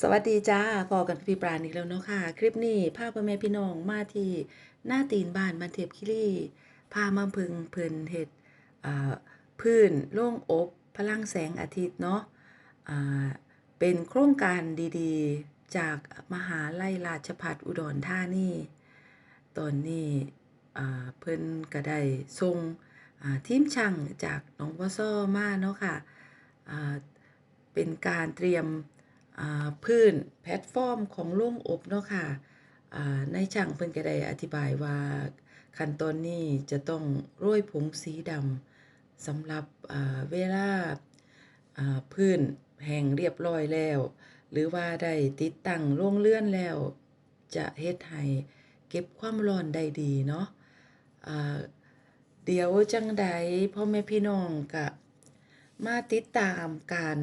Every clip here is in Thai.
สวัสดีจ้าพอกันพี่ปราณอีกแล้วเนาะค่ะ คลิปนี้พาพ่อแม่พี่น้องมาที่หน้าตีนบ้านบันเทพคิรีพามาพึงเพิ่นเฮ็ดพื้นโล่งอบพลังแสงอาทิตย์เนาะเป็นโครงการดีๆ จากมหาลัยราชภัฏอุดรธานีตอนนี้เพิ่นก็ได้ส่งทีมช่างจากหนองบัวซ้อมาเนาะค่ะอ่าเป็นการเตรียม พื้นแพลตฟอร์มของโรงอบเนาะค่ะอ่าในช่างเพิ่นก็ได้อธิบายว่าขั้นตอนนี้จะต้องโรยผงสีดำสำหรับเวลาพื้นแห้งเรียบร้อยแล้ว หรือว่าได้ติดตั้งโรงเรือนแล้ว จะเฮ็ดให้เก็บความร้อนได้ดีเนาะอ่าเดี๋ยวจังใดพ่อแม่พี่น้องก็มาติดตามการ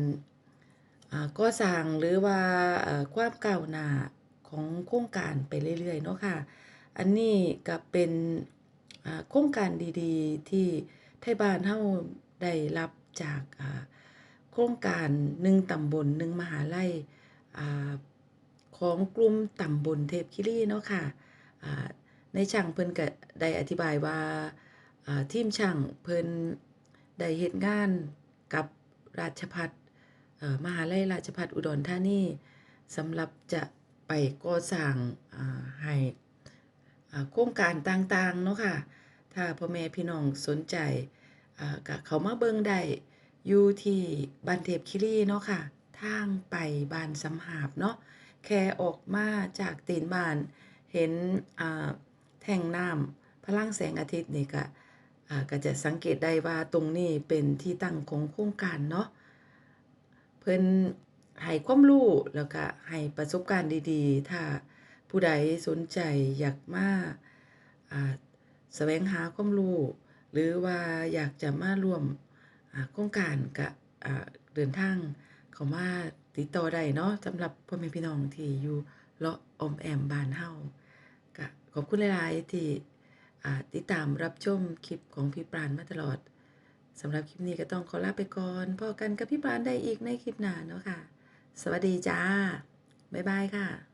ก่อสร้างหรือว่าความก้าวหน้าของโครงการไปเรื่อยๆเนาะค่ะ อันนี้ก็เป็นโครงการดีๆ ที่ไทยบ้านเฮาได้รับจากโครงการหนึ่งตำบลหนึ่งมหาลัยอ่ของกลุ่มตำบลเทพคิรีเนาะค่ะอ่าในช่างเพิ่นก็ได้อธิบายว่าทีมช่างเพิ่นได้เฮ็ดงานกับราชภัฏเอ่อ มหาลัยราชภัฏอุดรธานีสำหรับจะไปก่อสร้างให้โครงการต่างๆเนาะค่ะ ถ้าพ่อแม่พี่น้องสนใจก็เขามาเบิ่งได้อยู่ที่บ้านเทพคิรีเนาะค่ะ ทางไปบานสำหาบเนาะ แค่ออกมาจากตีนบาน เห็นแท่งน้ำพลังแสงอาทิตย์นี่ก็ก็จะสังเกตได้ว่าตรงนี้เป็นที่ตั้งของโครงการเนาะ เพิ่นให้ความรู้แล้วก็ให้ประสบการณ์ดีๆ ถ้าผู้ใดสนใจอยากมาแสวงหาความรู้หรือว่าอยากจะมาร่วมโครงการก็อ่าเดินทางเข้ามาติดต่อได้เนาะสำหรับพ่อแม่พี่น้องที่อยู่เลาะอมแอมบานเฮาก็ขอบคุณหลาย ๆ ที่ติดตามรับชมคลิปของพี่ปราณมาตลอด สำหรับคลิปนี้ก็ต้องขอลาไปก่อนพอกันกับพี่ปรานได้อีกในคลิปหน้าเนาะค่ะ สวัสดีจ้า บ๊ายบายค่ะ